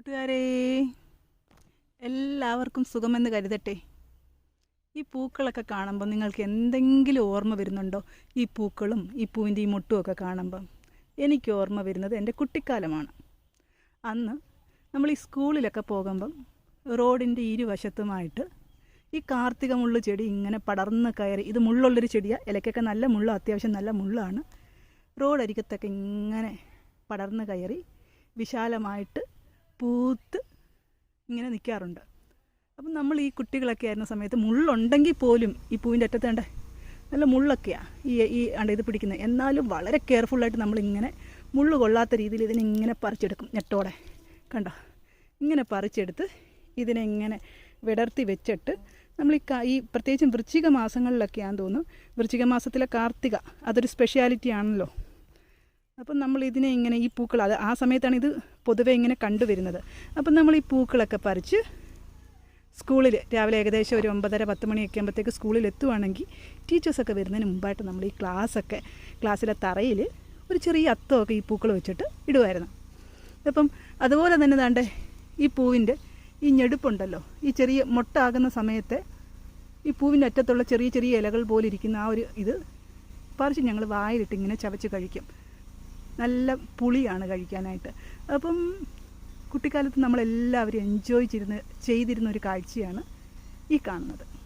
കൂട്ടുകാരെ എല്ലാവർക്കും സുഖമെന്ന് കരുതട്ടെ. ഈ പൂക്കളൊക്കെ കാണുമ്പോൾ നിങ്ങൾക്ക് എന്തെങ്കിലും ഓർമ്മ വരുന്നുണ്ടോ? ഈ പൂക്കളും ഈ പൂവിന്റെ ഈ മുട്ടുമൊക്കെ കാണുമ്പം. എനിക്ക് ഓർമ്മ വരുന്നത് എന്റെ കുട്ടിക്കാലമാണ്. അന്ന് നമ്മൾ ഈ സ്കൂളിലൊക്കെ പോകുമ്പം റോഡിന്റെ ഇരുവശത്തുമായിട്ട് ഈ കാർത്തിക മുള്ളു ചെടി ഇങ്ങനെ പടർന്ന് കയറി ഇത് മുള്ളുള്ളൊരു ചെടിയാണ് ഇലക്കൊക്കെ നല്ല മുള്ള അത്യാവശ്യം നല്ല മുള്ളാണ്. റോഡരികത്തൊക്കെ ഇങ്ങനെ പടർന്ന് കയറി വിശാലമായിട്ട് പൂത്ത് ഇങ്ങനെ നിൽക്കാറുണ്ട് അപ്പം നമ്മൾ ഈ കുട്ടികളൊക്കെ ആയിരുന്ന സമയത്ത് മുള്ളുണ്ടെങ്കിൽ പോലും ഈ പൂവിന്റെ അറ്റത്ത് കണ്ടേ നല്ല മുള്ളൊക്കെയാണ് ഈ ഈ അണ്ട ഇത് പിടിക്കുന്നത് എന്നാലും വളരെ കെയർഫുള്ളായിട്ട് നമ്മളിങ്ങനെ മുള്ള് കൊള്ളാത്ത രീതിയിൽ ഇതിനെ ഇങ്ങനെ പറിച്ചെടുക്കും ഞെട്ടോടെ. കണ്ടോ? ഇങ്ങനെ പറിച്ചെടുത്ത് ഇതിനെ ഇങ്ങനെ വിടർത്തി വെച്ചിട്ട് നമ്മൾ ഈ ഈ പ്രത്യേകിച്ചും വൃശ്ചിക മാസങ്ങളിലൊക്കെയാണെന്ന് തോന്നുന്നു. വൃശ്ചിക മാസത്തിലെ കാർത്തിക അതൊരു സ്പെഷ്യാലിറ്റി ആണല്ലോ. അപ്പം നമ്മൾ ഇതിനെ ഇങ്ങനെ ഈ പൂക്കൾ അത് ആ സമയത്താണ് ഇത് പൊതുവേ ഇങ്ങനെ കണ്ടുവരുന്നത് അപ്പം നമ്മൾ ഈ പൂക്കളൊക്കെ പറിച്ച് സ്കൂളിൽ രാവിലെ ഏകദേശം ഒരു ഒമ്പതര പത്ത് മണിയൊക്കെ ആകുമ്പോഴത്തേക്ക് സ്കൂളിൽ എത്തുവാണെങ്കിൽ ടീച്ചേഴ്സൊക്കെ വരുന്നതിന് മുമ്പായിട്ട് നമ്മൾ ഈ ക്ലാസ്സൊക്കെ ക്ലാസ്സിലെ തറയിൽ ഒരു ചെറിയ അത്തമൊക്കെ ഈ പൂക്കൾ വെച്ചിട്ട് ഇടുമായിരുന്നു അപ്പം അതുപോലെ തന്നെ ദാണ്ടെ ഈ പൂവിന്റെ ഈ ഞെടുപ്പുണ്ടല്ലോ ഈ ചെറിയ മൊട്ടാകുന്ന സമയത്തെ ഈ പൂവിന്റെ അറ്റത്തുള്ള ചെറിയ ചെറിയ ഇലകൾ പോലെ ഇരിക്കുന്ന ആ ഒരു ഇത് പറിച്ച് ഞങ്ങൾ വായിലിട്ട് ഇങ്ങനെ ചവച്ച് കഴിക്കും. നല്ല പുളിയാണ് കഴിക്കാനായിട്ട്. അപ്പം കുട്ടിക്കാലത്ത് നമ്മളെല്ലാവരും എൻജോയ് ചെയ്തിരുന്ന ചെയ്തിരുന്ന ഒരു കാഴ്ചയാണ് ഈ കാണുന്നത്.